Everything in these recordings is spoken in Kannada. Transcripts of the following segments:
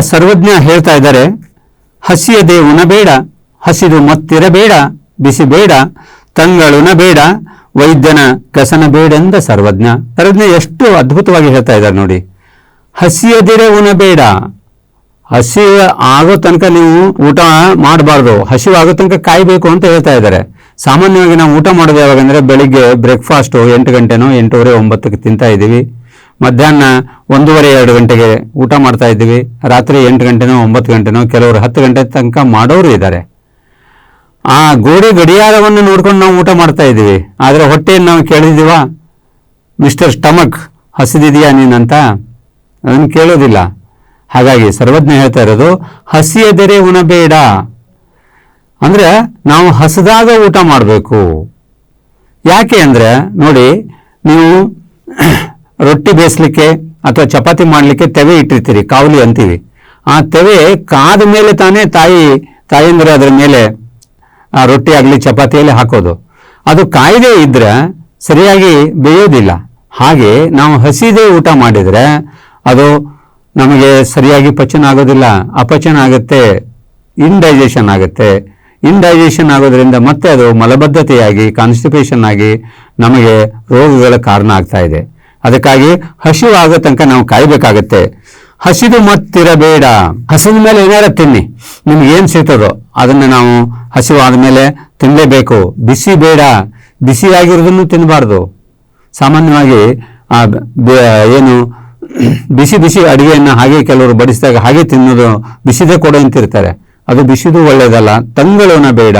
ಸರ್ವಜ್ಞ ಹೇಳ್ತಾ ಇದ್ದಾರೆ, ಹಸಿಯದೆ ಉಣಬೇಡ ಹಸಿದು ಮತ್ತಿರಬೇಡ ಬಿಸಿ ಬೇಡ ತಂಗಳುಣಬೇಡ ವೈದ್ಯನ ಕಸನ ಬೇಡೆಂದ ಸರ್ವಜ್ಞ. ಸರ್ವಜ್ಞ ಎಷ್ಟು ಅದ್ಭುತವಾಗಿ ಹೇಳ್ತಾ ಇದ್ದಾರೆ ನೋಡಿ. ಹಸಿಯದಿರೆ ಉಣಬೇಡ ಹಸಿ ಆಗೋ ತನಕ ನೀವು ಊಟ ಮಾಡಬಾರ್ದು. ಆಗೋ ತನಕ ಕಾಯಬೇಕು ಅಂತ ಹೇಳ್ತಾ ಇದ್ದಾರೆ. ಸಾಮಾನ್ಯವಾಗಿ ನಾವು ಊಟ ಮಾಡೋದು ಯಾವಾಗಂದ್ರೆ ಬೆಳಿಗ್ಗೆ ಬ್ರೇಕ್ಫಾಸ್ಟು ಎಂಟು ಗಂಟೆನೋ ಎಂಟೂವರೆ ಒಂಬತ್ತಕ್ಕೆ ತಿಂತಾ ಇದ್ದೀವಿ. ಮಧ್ಯಾಹ್ನ ಒಂದೂವರೆ ಎರಡು ಗಂಟೆಗೆ ಊಟ ಮಾಡ್ತಾ ಇದ್ದೀವಿ. ರಾತ್ರಿ ಎಂಟು ಗಂಟೆನೋ ಒಂಬತ್ತು ಗಂಟೆನೋ ಕೆಲವರು ಹತ್ತು ಗಂಟೆ ತನಕ ಮಾಡೋರು ಇದ್ದಾರೆ. ಆ ಗೋಡೆ ಗಡಿಯಾರವನ್ನು ನೋಡ್ಕೊಂಡು ನಾವು ಊಟ ಮಾಡ್ತಾ ಇದ್ದೀವಿ. ಆದರೆ ಹೊಟ್ಟೆಯನ್ನು ನಾವು ಕೇಳಿದ್ದೀವಾ? ಮಿಸ್ಟರ್ ಸ್ಟಮಕ್, ಹಸಿದಿದೆಯಾ ನೀನಂತ ಅದನ್ನು ಕೇಳೋದಿಲ್ಲ. ಹಾಗಾಗಿ ಸರ್ವಜ್ಞ ಹೇಳ್ತಾ ಇರೋದು, ಹಸಿಯದರೆ ಉಣಬೇಡ. ಅಂದರೆ ನಾವು ಹಸಿದಾಗ ಊಟ ಮಾಡಬೇಕು. ಯಾಕೆ ಅಂದರೆ ನೋಡಿ, ನೀವು ರೊಟ್ಟಿ ಬೇಯಿಸ್ಲಿಕ್ಕೆ ಅಥವಾ ಚಪಾತಿ ಮಾಡಲಿಕ್ಕೆ ತೆವೆ ಇಟ್ಟಿರ್ತೀರಿ, ಕಾವಲಿ ಅಂತೀವಿ. ಆ ತೆವೆ ಕಾದ ಮೇಲೆ ತಾನೇ ತಾಯಿ, ತಾಯಂದಿರು ಅದರ ಮೇಲೆ ರೊಟ್ಟಿ ಆಗಲಿ ಚಪಾತಿಯಲ್ಲಿ ಹಾಕೋದು. ಅದು ಕಾಯ್ದೆ ಇದ್ರೆ ಸರಿಯಾಗಿ ಬೇಯೋದಿಲ್ಲ. ಹಾಗೆ ನಾವು ಹಸಿದೇ ಊಟ ಮಾಡಿದರೆ ಅದು ನಮಗೆ ಸರಿಯಾಗಿ ಪಚನ ಆಗೋದಿಲ್ಲ, ಅಪಚನ ಆಗುತ್ತೆ ಇನ್ಡೈಜೆಷನ್ ಆಗುತ್ತೆ. ಇನ್ಡೈಜೆಷನ್ ಆಗೋದ್ರಿಂದ ಮತ್ತೆ ಅದು ಮಲಬದ್ಧತೆಯಾಗಿ ಕಾನ್ಸ್ಟಿಪೇಷನ್ ಆಗಿ ನಮಗೆ ರೋಗಗಳ ಕಾರಣ ಆಗ್ತಾ ಇದೆ. ಅದಕ್ಕಾಗಿ ಹಸಿವಾಗ ತನಕ ನಾವು ಕಾಯಬೇಕಾಗತ್ತೆ. ಹಸಿದು ಮತ್ತಿರಬೇಡ. ಹಸಿದ ಮೇಲೆ ಏನಾರ ತಿನ್ನಿ. ನಿಮ್ಗೆ ಏನು ಸಿಗ್ತದೋ ಅದನ್ನು ನಾವು ಹಸಿವಾದ ಮೇಲೆ ತಿನ್ನಲೇಬೇಕು ಬಿಸಿ ಬೇಡ ಬಿಸಿಯಾಗಿರೋದನ್ನು ತಿನ್ನಬಾರ್ದು ಸಾಮಾನ್ಯವಾಗಿ ಏನು ಬಿಸಿ ಬಿಸಿ ಅಡುಗೆಯನ್ನು ಹಾಗೆ ಕೆಲವರು ಬಡಿಸಿದಾಗ ಹಾಗೆ ತಿನ್ನೋದು ಬಿಸಿದೇ ಕೊಡು ಅಂತಿರ್ತಾರೆ. ಅದು ಬಿಸಿದು ಒಳ್ಳೆಯದಲ್ಲ ತಂಗಳೋನ ಬೇಡ.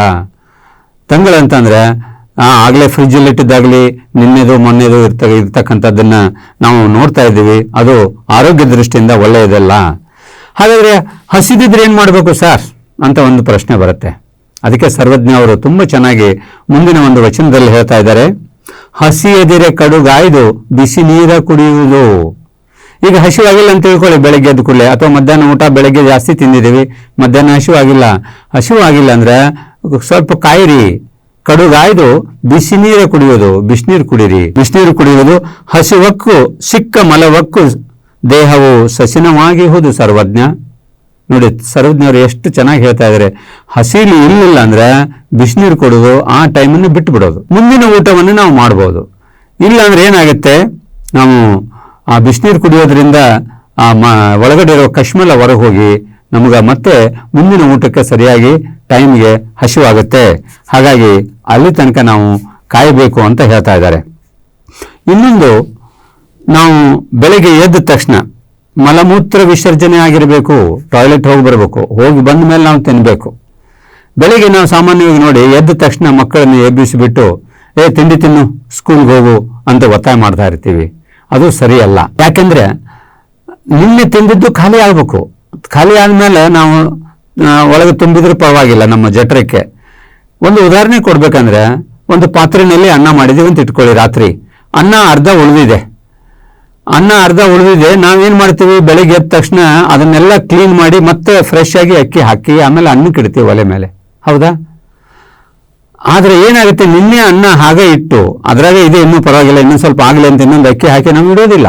ತಂಗಳು ಅಂತಂದ್ರೆ ಆ, ಆಗ್ಲೇ ಫ್ರಿಜ್ಜಲ್ಲಿ ಇಟ್ಟಿದ್ದಾಗಲಿ ನಿನ್ನೆದು ಮೊನ್ನೆದು ಇರ್ತ, ಇರ್ತಕ್ಕಂಥದ್ದನ್ನು ನಾವು ನೋಡ್ತಾ ಇದ್ದೀವಿ. ಅದು ಆರೋಗ್ಯ ದೃಷ್ಟಿಯಿಂದ ಒಳ್ಳೆಯದಲ್ಲ. ಹಾಗಾದ್ರೆ ಹಸಿದಿದ್ರೆ ಏನು ಮಾಡಬೇಕು ಸರ್? ಅಂತ ಒಂದು ಪ್ರಶ್ನೆ ಬರುತ್ತೆ. ಅದಕ್ಕೆ ಸರ್ವಜ್ಞ ಅವರು ತುಂಬ ಚೆನ್ನಾಗಿ ಮುಂದಿನ ಒಂದು ವಚನದಲ್ಲಿ ಹೇಳ್ತಾ ಇದ್ದಾರೆ. ಹಸಿಯದಿರೆ ಕಡುಗಾಯ್ದು, ಬಿಸಿ ನೀರ ಕುಡಿಯುವುದು. ಈಗ ಹಸಿವಾಗಿಲ್ಲ ಅಂತ ತಿಳ್ಕೊಳ್ಳಿ, ಬೆಳಗ್ಗೆ ಎದ್ದು ಕೂಡಲೇ. ಅಥವಾ ಮಧ್ಯಾಹ್ನ ಊಟ, ಬೆಳಗ್ಗೆ ಜಾಸ್ತಿ ತಿಂದಿದ್ದೀವಿ. ಮಧ್ಯಾಹ್ನ ಹಸಿವಾಗಿಲ್ಲ. ಹಸಿವಾಗಿಲ್ಲ ಅಂದರೆ ಸ್ವಲ್ಪ ಕಾಯಿರಿ. ಕಡುಗಾಯ್ದು ಬಿಸಿ ನೀರು ಕುಡಿಯೋದು ಬಿಸಿನೀರು ಕುಡೀರಿ ಬಿಸಿನೀರು ಕುಡಿಯುವುದು ಹಸಿವಕ್ಕು, ಸಿಕ್ಕ ಮಲವಕ್ಕು ದೇಹವು ಸಸಿನವಾಗಿ ಹೋದು ಸರ್ವಜ್ಞ. ನೋಡಿ, ಸರ್ವಜ್ಞರು ಎಷ್ಟು ಚೆನ್ನಾಗಿ ಹೇಳ್ತಾ ಇದ್ದಾರೆ ಹಸಿಲಿ ಇರಲಿಲ್ಲ ಅಂದ್ರೆ ಬಿಸಿನೀರು ಕೊಡೋದು ಆ ಟೈಮನ್ನು ಬಿಟ್ಟು ಬಿಡೋದು ಮುಂದಿನ ಊಟವನ್ನು ನಾವು ಮಾಡ್ಬೋದು. ಇಲ್ಲ ಅಂದ್ರೆ ಏನಾಗುತ್ತೆ? ನಾವು ಆ ಬಿಸಿನೀರು ಕುಡಿಯೋದ್ರಿಂದ ಆ ಮ, ಒಳಗಡೆ ಇರೋ ಕಶ್ಮಲ ಹೊರಗೆ ಹೋಗಿ ನಮಗೆ ಮತ್ತೆ ಮುಂದಿನ ಊಟಕ್ಕೆ ಸರಿಯಾಗಿ ಟೈಮ್ಗೆ ಹಸಿವಾಗುತ್ತೆ. ಹಾಗಾಗಿ ಅಲ್ಲಿ ತನಕ ನಾವು ಕಾಯಬೇಕು ಅಂತ ಹೇಳ್ತಾ ಇದ್ದಾರೆ. ಇನ್ನೊಂದು, ನಾವು ಬೆಳಗ್ಗೆ ಎದ್ದ ತಕ್ಷಣ ಮಲಮೂತ್ರ ವಿಸರ್ಜನೆ ಆಗಿರಬೇಕು, ಟಾಯ್ಲೆಟ್ ಹೋಗಿ ಬರಬೇಕು, ಹೋಗಿ ಬಂದ ಮೇಲೆ ನಾವು ತಿನ್ನಬೇಕು ಬೆಳಿಗ್ಗೆ ನಾವು ಸಾಮಾನ್ಯವಾಗಿ ನೋಡಿ ಎದ್ದ ತಕ್ಷಣ ಮಕ್ಕಳನ್ನು ಎಬ್ಬಿಸಿಬಿಟ್ಟು, ಏ, ತಿಂಡಿ ತಿನ್ನು, ಸ್ಕೂಲ್ಗೆ ಹೋಗು ಅಂತ ಒತ್ತಾಯ ಮಾಡ್ತಾ ಇರ್ತೀವಿ. ಅದು ಸರಿಯಲ್ಲ. ಯಾಕೆಂದರೆ, ನಿನ್ನೆ ತಿಂದಿದ್ದು ಖಾಲಿ ಆಗಬೇಕು. ಖಾಲಿ ಆದಮೇಲೆ ನಾವು ಒಳಗೆ ತುಂಬಿದ್ರೆ ಪರವಾಗಿಲ್ಲ ನಮ್ಮ ಜಠರಕ್ಕೆ. ಒಂದು ಉದಾಹರಣೆ ಕೊಡ್ಬೇಕಂದ್ರೆ, ಒಂದು ಪಾತ್ರೆಯಲ್ಲಿ ಅನ್ನ ಮಾಡಿದೀವಿ ಅಂತ ಇಟ್ಕೊಳ್ಳಿ ರಾತ್ರಿ. ಅನ್ನ, ಅರ್ಧ ಉಳಿದಿದೆ. ಅನ್ನ, ಅರ್ಧ ಉಳಿದಿದೆ. ನಾವೇನು ಮಾಡ್ತೀವಿ? ಬೆಳಿಗ್ಗೆ ಎದ್ದ ತಕ್ಷಣ ಅದನ್ನೆಲ್ಲ ಕ್ಲೀನ್ ಮಾಡಿ ಮತ್ತೆ ಫ್ರೆಶ್ ಆಗಿ ಅಕ್ಕಿ ಹಾಕಿ, ಆಮೇಲೆ ಅನ್ನಕ್ಕೆ ಇಡ್ತೀವಿ ಒಲೆ ಮೇಲೆ. ಹೌದಾ? ಆದ್ರೆ ಏನಾಗುತ್ತೆ? ನಿನ್ನೆ ಅನ್ನ ಹಾಗೆ ಇಟ್ಟು, ಅದ್ರಾಗೆ ಇದೆ ಇನ್ನೂ ಪರವಾಗಿಲ್ಲ, ಇನ್ನೊಂದು ಸ್ವಲ್ಪ ಆಗಲಿ ಅಂತ ಇನ್ನೊಂದು ಅಕ್ಕಿ ಹಾಕಿ ನಾವು ಇಡೋದಿಲ್ಲ.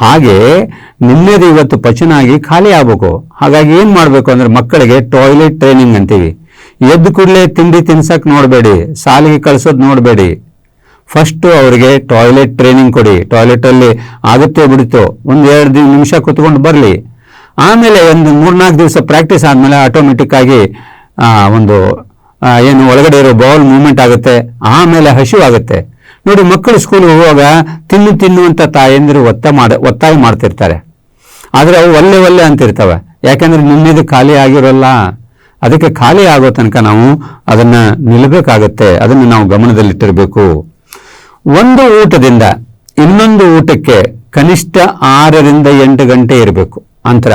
ಹಾಗೆ ನಿನ್ನೆದು ಇವತ್ತು ಪಚನಾಗಿ ಖಾಲಿ ಆಗ್ಬೇಕು. ಹಾಗಾಗಿ ಏನು ಮಾಡಬೇಕು ಅಂದ್ರೆ ಮಕ್ಕಳಿಗೆ ಟಾಯ್ಲೆಟ್ ಟ್ರೈನಿಂಗ್ ಅಂತೀವಿ. ಎದ್ದು ಕೂಡಲೇ ತಿಂಡಿ ತಿನ್ಸಕ್ ನೋಡಬೇಡಿ, ಸಾಲಿಗೆ ಕಳ್ಸೋದು ನೋಡಬೇಡಿ. ಫಸ್ಟ್ ಅವರಿಗೆ ಟಾಯ್ಲೆಟ್ ಟ್ರೈನಿಂಗ್ ಕೊಡಿ. ಟಾಯ್ಲೆಟ್ ಅಲ್ಲಿ ಆಗುತ್ತೋ ಬಿಡುತ್ತೋ ಒಂದ್ ಎರಡು ನಿಮಿಷ ಕುತ್ಕೊಂಡು ಬರಲಿ. ಆಮೇಲೆ ಒಂದು ಮೂರ್ನಾಲ್ಕು ದಿವಸ ಪ್ರಾಕ್ಟೀಸ್ ಆದಮೇಲೆ ಆಟೋಮೆಟಿಕ್ ಆಗಿ ಒಂದು ಏನು ಒಳಗಡೆ ಇರೋ ಬೌಲ್ ಮೂವ್ಮೆಂಟ್ ಆಗುತ್ತೆ. ಆಮೇಲೆ ಹಸಿವು ಆಗುತ್ತೆ. ನೋಡಿ, ಮಕ್ಕಳು ಸ್ಕೂಲ್ಗೆ ಹೋಗುವಾಗ ತಿನ್ನು ತಿನ್ನು ಅಂತ ತಾಯಂದಿರು ಒತ್ತ ಮಾಡ, ಒತ್ತಾಯ ಮಾಡ್ತಿರ್ತಾರೆ. ಆದರೆ ಅವು ಒಲ್ಲೆ ಒಲ್ಲೆ ಅಂತಿರ್ತವೆ ಯಾಕೆಂದರೆ ನಿನ್ನೆದು ಖಾಲಿ ಆಗಿರೋಲ್ಲ. ಅದಕ್ಕೆ ಖಾಲಿ ಆಗೋ ತನಕ ನಾವು ಅದನ್ನು ನಿಲ್ಲಬೇಕಾಗತ್ತೆ. ಅದನ್ನು ನಾವು ಗಮನದಲ್ಲಿಟ್ಟಿರಬೇಕು. ಒಂದು ಊಟದಿಂದ ಇನ್ನೊಂದು ಊಟಕ್ಕೆ ಕನಿಷ್ಠ ಆರರಿಂದ ಎಂಟು ಗಂಟೆ ಇರಬೇಕು. ಅಂತರ.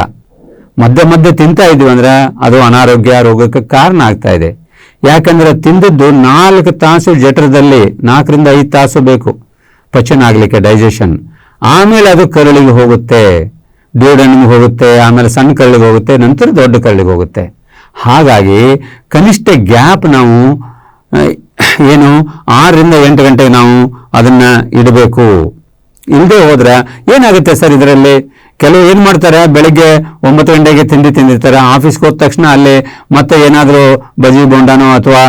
ಮಧ್ಯ ಮಧ್ಯೆ ತಿಂತಾ ಇದ್ವಿ ಅಂದ್ರೆ ಅದು ಅನಾರೋಗ್ಯ, ರೋಗಕ್ಕೆ ಕಾರಣ ಆಗ್ತಾ ಇದೆ. ಯಾಕಂದ್ರೆ ತಿಂದದ್ದು ನಾಲ್ಕು ತಾಸು ಜಠರದಲ್ಲಿ, ನಾಲ್ಕರಿಂದ ಐದು ತಾಸು ಬೇಕು. ಪಚನ ಆಗಲಿಕ್ಕೆ ಡೈಜೆಷನ್ ಆಮೇಲೆ ಅದು ಕರಳಿಗೆ ಹೋಗುತ್ತೆ ಡ್ಯೂಡನ್ಗೆ ಹೋಗುತ್ತೆ, ಆಮೇಲೆ ಸಣ್ಣ ಕರಳಿಗೆ ಹೋಗುತ್ತೆ, ನಂತರ ದೊಡ್ಡ ಕರಳಿಗೆ ಹೋಗುತ್ತೆ. ಹಾಗಾಗಿ ಕನಿಷ್ಠ ಗ್ಯಾಪ್ ನಾವು ಏನು ಆರರಿಂದ ಎಂಟು ಗಂಟೆಗೆ ನಾವು ಅದನ್ನ ಇಡಬೇಕು. ಇಲ್ಲದೆ ಹೋದ್ರೆ ಏನಾಗುತ್ತೆ ಸರ್ ಇದರಲ್ಲಿ? ಕೆಲವು ಏನು ಮಾಡ್ತಾರೆ? ಬೆಳಿಗ್ಗೆ ಒಂಬತ್ತು ಗಂಟೆಗೆ ತಿಂಡಿ ತಿಂದಿರ್ತಾರೆ. ಆಫೀಸ್ಗೆ ಹೋದ ತಕ್ಷಣ ಅಲ್ಲಿ ಮತ್ತೆ ಏನಾದರೂ ಬಜಿ ಬೊಂಡಾನೋ ಅಥವಾ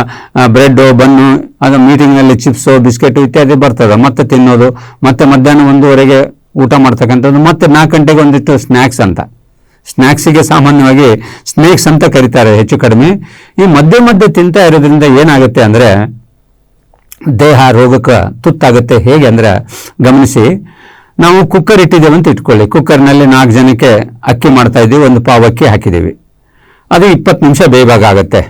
ಬ್ರೆಡ್ ಬನ್ನು, ಅದು ಮೀಟಿಂಗ್ನಲ್ಲಿ ಚಿಪ್ಸು, ಬಿಸ್ಕೆಟ್ ಇತ್ಯಾದಿ ಬರ್ತದೆ. ಮತ್ತೆ ತಿನ್ನೋದು, ಮತ್ತೆ ಮಧ್ಯಾಹ್ನ ಒಂದೂವರೆಗೆ ಊಟ ಮಾಡ್ತಕ್ಕಂಥದ್ದು, ಮತ್ತೆ ನಾಲ್ಕು ಗಂಟೆಗೆ ಒಂದಿಟ್ಟು ಸ್ನ್ಯಾಕ್ಸ್ ಅಂತ. ಸ್ನ್ಯಾಕ್ಸಿಗೆ ಸಾಮಾನ್ಯವಾಗಿ ಸ್ನೇಕ್ಸ್ ಅಂತ ಕರೀತಾರೆ ಹೆಚ್ಚು ಕಡಿಮೆ. ಈ ಮಧ್ಯೆ ಮಧ್ಯೆ ತಿಂತಾ ಇರೋದ್ರಿಂದ ಏನಾಗುತ್ತೆ ಅಂದರೆ, ದೇಹ ರೋಗಕ್ಕೆ ತುತ್ತಾಗುತ್ತೆ. ಹೇಗೆ ಅಂದ್ರೆ, ಗಮನಿಸಿ. ನಾವು ಕುಕ್ಕರ್ ಇಟ್ಟಿದ್ದೇವೆ ಅಂತ ಇಟ್ಕೊಳ್ಳಿ. ಕುಕ್ಕರ್ನಲ್ಲಿ ನಾಲ್ಕು ಜನಕ್ಕೆ ಅಕ್ಕಿ ಮಾಡ್ತಾ ಇದ್ದೀವಿ, ಒಂದು ಪಾವು ಅಕ್ಕಿ ಹಾಕಿದ್ದೀವಿ. ಅದು ಇಪ್ಪತ್ತು ನಿಮಿಷ ಬೇಯಬೇಕಾಗತ್ತೆ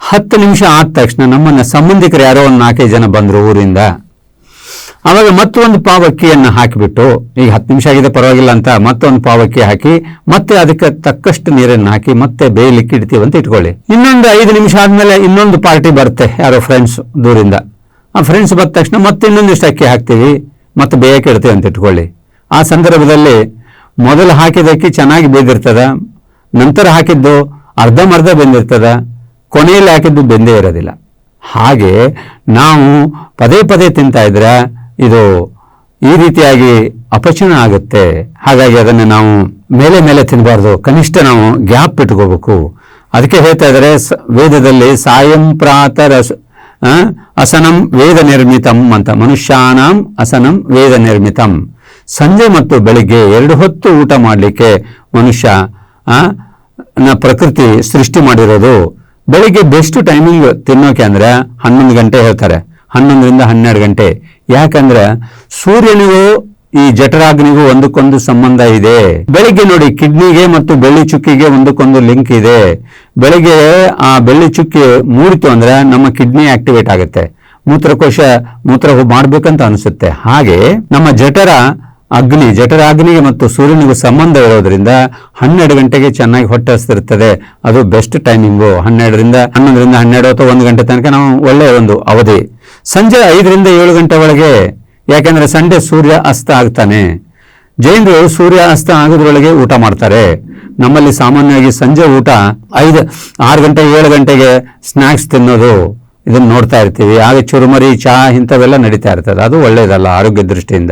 ಹತ್ತು ನಿಮಿಷ ಆದ ತಕ್ಷಣ ನಮ್ಮನ್ನು ಸಂಬಂಧಿಕರು ಯಾರೋ ಒಂದು ನಾಲ್ಕೈದು ಜನ ಬಂದರು ಊರಿಂದ. ಆವಾಗ ಮತ್ತೊಂದು ಪಾವಕ್ಕಿಯನ್ನು ಹಾಕಿಬಿಟ್ಟು, ಈಗ ಹತ್ತು ನಿಮಿಷ ಆಗಿದೆ, ಪರವಾಗಿಲ್ಲ ಅಂತ ಮತ್ತೊಂದು ಪಾವಕ್ಕಿ ಹಾಕಿ, ಮತ್ತೆ ಅದಕ್ಕೆ ತಕ್ಕಷ್ಟು ನೀರನ್ನು ಹಾಕಿ, ಮತ್ತೆ ಬೇಯಲಿಕ್ಕೆ ಇಡ್ತೀವಿ ಅಂತ ಇಟ್ಕೊಳ್ಳಿ. ಇನ್ನೊಂದು ಐದು ನಿಮಿಷ ಆದಮೇಲೆ ಇನ್ನೊಂದು ಪಾರ್ಟಿ ಬರುತ್ತೆ, ಯಾರೋ ಫ್ರೆಂಡ್ಸ್ ದೂರಿಂದ. ಆ ಫ್ರೆಂಡ್ಸ್ ಬಂದ ತಕ್ಷಣ ಮತ್ತೆ ಇನ್ನೊಂದಿಷ್ಟು ಅಕ್ಕಿ ಹಾಕ್ತೀವಿ. ಮತ್ತೆ ಬೇಯಕ್ಕೆ ಇಡ್ತೀವಿ ಅಂತ ಇಟ್ಕೊಳ್ಳಿ. ಆ ಸಂದರ್ಭದಲ್ಲಿ ಮೊದಲು ಹಾಕಿದಕ್ಕೆ ಚೆನ್ನಾಗಿ ಬೆಂದಿರ್ತದೆ, ನಂತರ ಹಾಕಿದ್ದು ಅರ್ಧಂಬರ್ಧ ಬೆಂದಿರ್ತದ, ಕೊನೆಯಲ್ಲಿ ಹಾಕಿದ್ದು ಬೆಂದೇ ಇರೋದಿಲ್ಲ. ಹಾಗೆ ನಾವು ಪದೇ ಪದೇ ತಿಂತಾ ಇದ್ರೆ ಇದು ಈ ರೀತಿಯಾಗಿ ಅಪಚನ ಆಗುತ್ತೆ. ಹಾಗಾಗಿ ಅದನ್ನು ನಾವು ಮೇಲೆ ಮೇಲೆ ತಿನ್ನಬಾರ್ದು ಕನಿಷ್ಠ ನಾವು ಗ್ಯಾಪ್ ಇಟ್ಕೋಬೇಕು. ಅದಕ್ಕೆ ಹೇಳ್ತಾ ಇದ್ದಾರೆ ವೇದದಲ್ಲಿ ಸಾಯಂ ಪ್ರಾತಃ ರಸ ಅಸನಂ ವೇದ ನಿರ್ಮಿತಂ ಅಂತ. ಮನುಷ್ಯಾನಾಂ ಅಸನಂ ವೇದ ನಿರ್ಮಿತಂ. ಸಂಜೆ ಮತ್ತು ಬೆಳಿಗ್ಗೆ ಎರಡು ಹೊತ್ತು ಊಟ ಮಾಡಲಿಕ್ಕೆ ಮನುಷ್ಯ ನ ಪ್ರಕೃತಿ ಸೃಷ್ಟಿ ಮಾಡಿರೋದು. ಬೆಳಿಗ್ಗೆ ಬೆಸ್ಟ್ ಟೈಮಿಂಗ್ ತಿನ್ನೋಕೆ ಅಂದ್ರೆ ಹನ್ನೊಂದು ಗಂಟೆ ಹೇಳ್ತಾರೆ. ಹನ್ನೊಂದರಿಂದ ಹನ್ನೆರಡು ಗಂಟೆ. ಯಾಕಂದ್ರೆ ಸೂರ್ಯನಿಗೂ ಈ ಜಠರಾಗ್ನಿಗೂ ಒಂದಕ್ಕೊಂದು ಸಂಬಂಧ ಇದೆ. ಬೆಳಿಗ್ಗೆ ನೋಡಿ ಕಿಡ್ನಿಗೆ ಮತ್ತು ಬೆಳ್ಳಿ ಚುಕ್ಕಿಗೆ ಒಂದಕ್ಕೊಂದು ಲಿಂಕ್ ಇದೆ. ಬೆಳಿಗ್ಗೆ ಆ ಬೆಳ್ಳಿ ಚುಕ್ಕಿ ಮೂಡಿತು ಅಂದ್ರೆ ನಮ್ಮ ಕಿಡ್ನಿ ಆಕ್ಟಿವೇಟ್ ಆಗುತ್ತೆ. ಮೂತ್ರಕೋಶ ಮೂತ್ರ ಮಾಡ್ಬೇಕಂತ ಅನಿಸುತ್ತೆ. ಹಾಗೆ ನಮ್ಮ ಜಠರ ಅಗ್ನಿ ಜಠರಾಗ್ನಿಗೆ ಮತ್ತು ಸೂರ್ಯನಿಗೂ ಸಂಬಂಧ ಇರೋದ್ರಿಂದ ಹನ್ನೆರಡು ಗಂಟೆಗೆ ಚೆನ್ನಾಗಿ ಹೊಟ್ಟೆ ಹಸ್ತಿರ್ತದೆ ಅದು ಬೆಸ್ಟ್ ಟೈಮಿಂಗು ಹನ್ನೆರಡರಿಂದ ಹನ್ನೊಂದರಿಂದ ಹನ್ನೆರಡು ಅಥವಾ ಒಂದು ಗಂಟೆ ತನಕ ನಾವು ಒಳ್ಳೆಯ ಒಂದು ಅವಧಿ. ಸಂಜೆ ಐದರಿಂದ ಏಳು ಗಂಟೆ ಒಳಗೆ ಯಾಕೆಂದ್ರೆ ಸಂಡೆ ಸೂರ್ಯ ಅಸ್ತ ಆಗ್ತಾನೆ. ಜೈನರು ಸೂರ್ಯ ಅಸ್ತ ಆಗೋದ್ರೊಳಗೆ ಊಟ ಮಾಡ್ತಾರೆ. ನಮ್ಮಲ್ಲಿ ಸಾಮಾನ್ಯವಾಗಿ ಸಂಜೆ ಊಟ ಐದು, ಆರು ಗಂಟೆ, ಏಳು ಗಂಟೆಗೆ ಸ್ನ್ಯಾಕ್ಸ್ ತಿನ್ನೋದು. ಇದನ್ನು ನೋಡ್ತಾ ಇರ್ತೀವಿ. ಆಗ ಚುರುಮರಿ, ಚಹಾ ಇಂಥವೆಲ್ಲ ನಡೀತಾ ಇರ್ತದೆ. ಅದು ಒಳ್ಳೆಯದಲ್ಲ ಆರೋಗ್ಯ ದೃಷ್ಟಿಯಿಂದ.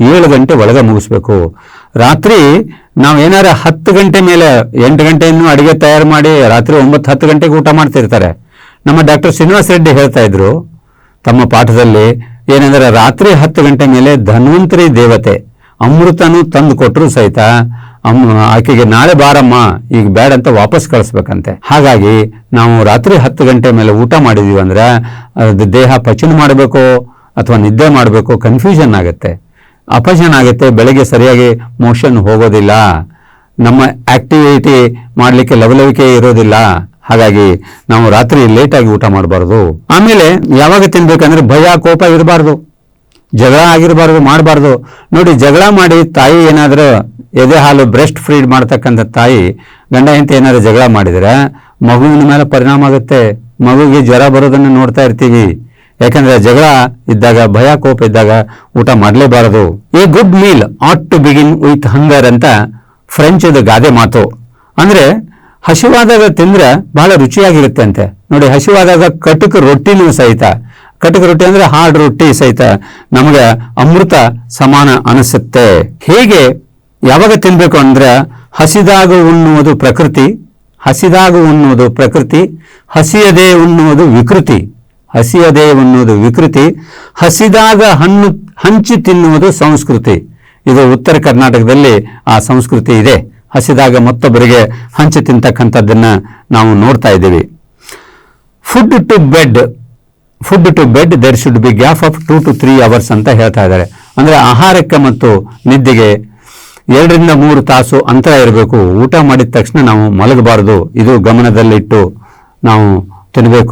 ಏಳು ಗಂಟೆ ಒಳಗೆ ಮುಗಿಸ್ಬೇಕು. ರಾತ್ರಿ ನಾವು ಏನಾರ ಹತ್ತು ಗಂಟೆ ಮೇಲೆ ಎಂಟು ಗಂಟೆಯನ್ನು ಅಡುಗೆ ತಯಾರು ಮಾಡಿ ರಾತ್ರಿ ಒಂಬತ್ತು, ಹತ್ತು ಗಂಟೆಗೆ ಊಟ ಮಾಡ್ತಿರ್ತಾರೆ. ನಮ್ಮ ಡಾಕ್ಟರ್ ಶ್ರೀನಿವಾಸ ರೆಡ್ಡಿ ಹೇಳ್ತಾ ಇದ್ರು. ತಮ್ಮ ಪಾಠದಲ್ಲಿ ಏನಂದ್ರೆ ರಾತ್ರಿ ಹತ್ತು ಗಂಟೆ ಮೇಲೆ ಧನ್ವಂತರಿ ದೇವತೆ ಅಮೃತನು ತಂದು ಕೊಟ್ಟರು ಸಹಿತ ಅಮ್ಮ ಆಕೆಗೆ ನಾಳೆ ಬಾರಮ್ಮ, ಈಗ ಬೇಡ ಅಂತ ವಾಪಸ್ ಕಳಿಸ್ಬೇಕಂತೆ. ಹಾಗಾಗಿ ನಾವು ರಾತ್ರಿ ಹತ್ತು ಗಂಟೆ ಮೇಲೆ ಊಟ ಮಾಡಿದೀವಿ ಅಂದ್ರೆ ಅದು ದೇಹ ಪಚನ ಮಾಡಬೇಕು ಅಥವಾ ನಿದ್ದೆ ಮಾಡಬೇಕು ಕನ್ಫ್ಯೂಷನ್ ಆಗುತ್ತೆ. ಅಪಚನ ಆಗುತ್ತೆ, ಬೆಳಗ್ಗೆ ಸರಿಯಾಗಿ ಮೋಷನ್ ಹೋಗೋದಿಲ್ಲ. ನಮ್ಮ ಆಕ್ಟಿವಿಟಿ ಮಾಡಲಿಕ್ಕೆ ಲವಲವಿಕೆ ಇರೋದಿಲ್ಲ. ಹಾಗಾಗಿ ನಾವು ರಾತ್ರಿ ಲೇಟಾಗಿ ಊಟ ಮಾಡಬಾರ್ದು. ಆಮೇಲೆ ಯಾವಾಗ ತಿನ್ಬೇಕಂದ್ರೆ ಭಯ, ಕೋಪ ಇರಬಾರ್ದು. ಜಗಳ ಆಗಿರಬಾರ್ದು, ಮಾಡಬಾರ್ದು. ನೋಡಿ, ಜಗಳ ಮಾಡಿ ತಾಯಿ ಏನಾದರೂ ಎದೆ ಹಾಲು ಬ್ರೆಸ್ಟ್ ಫ್ರೀಡ್ ಮಾಡ್ತಕ್ಕಂಥ ತಾಯಿ, ಗಂಡ ಹೆಂಡತಿ ಏನಾದ್ರು ಜಗಳ ಮಾಡಿದರೆ ಮಗುವಿನ ಮೇಲೆ ಪರಿಣಾಮ ಆಗುತ್ತೆ. ಮಗುವಿಗೆ ಜ್ವರ ಬರೋದನ್ನು ನೋಡ್ತಾ ಇರ್ತೀವಿ. ಯಾಕಂದ್ರೆ ಜಗಳ ಇದ್ದಾಗ, ಭಯ, ಕೋಪ ಇದ್ದಾಗ ಊಟ ಮಾಡಲೇಬಾರದು. A good meal ought to begin with hunger ಅಂತ ಫ್ರೆಂಚ್ ಗಾದೆ ಮಾತು. ಅಂದ್ರೆ ಹಸಿವಾದಾಗ ತಿಂದ್ರೆ ಬಹಳ ರುಚಿಯಾಗಿರುತ್ತೆ ಅಂತೆ ನೋಡಿ, ಹಸಿವಾದಾಗ ಕಟುಕ ರೊಟ್ಟಿನೂ ಸಹಿತ. ಕಟಕ ರೊಟ್ಟಿ ಅಂದ್ರೆ ಹಾರ್ಡ್ ರೊಟ್ಟಿ ಸಹಿತ ನಮಗೆ ಅಮೃತ ಸಮಾನ ಅನಿಸುತ್ತೆ. ಹೇಗೆ, ಯಾವಾಗ ತಿನ್ಬೇಕು ಅಂದ್ರೆ ಹಸಿದಾಗ ಉಣ್ಣುವುದು ಪ್ರಕೃತಿ, ಹಸಿದಾಗ ಉಣ್ಣುವುದು ಪ್ರಕೃತಿ, ಹಸಿಯದೆ ಉಣ್ಣುವುದು ವಿಕೃತಿ, ಹಸಿಯದೆ ಉಣ್ಣುವುದು ವಿಕೃತಿ, ಹಸಿದಾಗ ಹಣ್ಣು, ಹಂಚಿ ತಿನ್ನುವುದು ಸಂಸ್ಕೃತಿ. ಇದು ಉತ್ತರ ಕರ್ನಾಟಕದಲ್ಲಿ ಆ ಸಂಸ್ಕೃತಿ ಇದೆ. ಹಸಿದಾಗ ಮತ್ತೊಬ್ಬರಿಗೆ ಹಂಚಿ ತಿಂತಕ್ಕಂಥದ್ದನ್ನ ನಾವು ನೋಡ್ತಾ ಇದ್ದೀವಿ. Food to bed food to bed there should be gap of two to three hours ಅಂತ ಹೇಳ್ತಾ ಇದ್ದಾರೆ. ಅಂದ್ರೆ ಆಹಾರಕ್ಕೆ ಮತ್ತು ನಿದ್ದೆಗೆ ಎರಡರಿಂದ ಮೂರು ತಾಸು ಅಂತರ ಇರಬೇಕು. ಊಟ ಮಾಡಿದ ತಕ್ಷಣ ನಾವು ಮಲಗಬಾರದು. ಇದು ಗಮನದಲ್ಲಿಟ್ಟು ನಾವು ತಿನ್ನಬೇಕು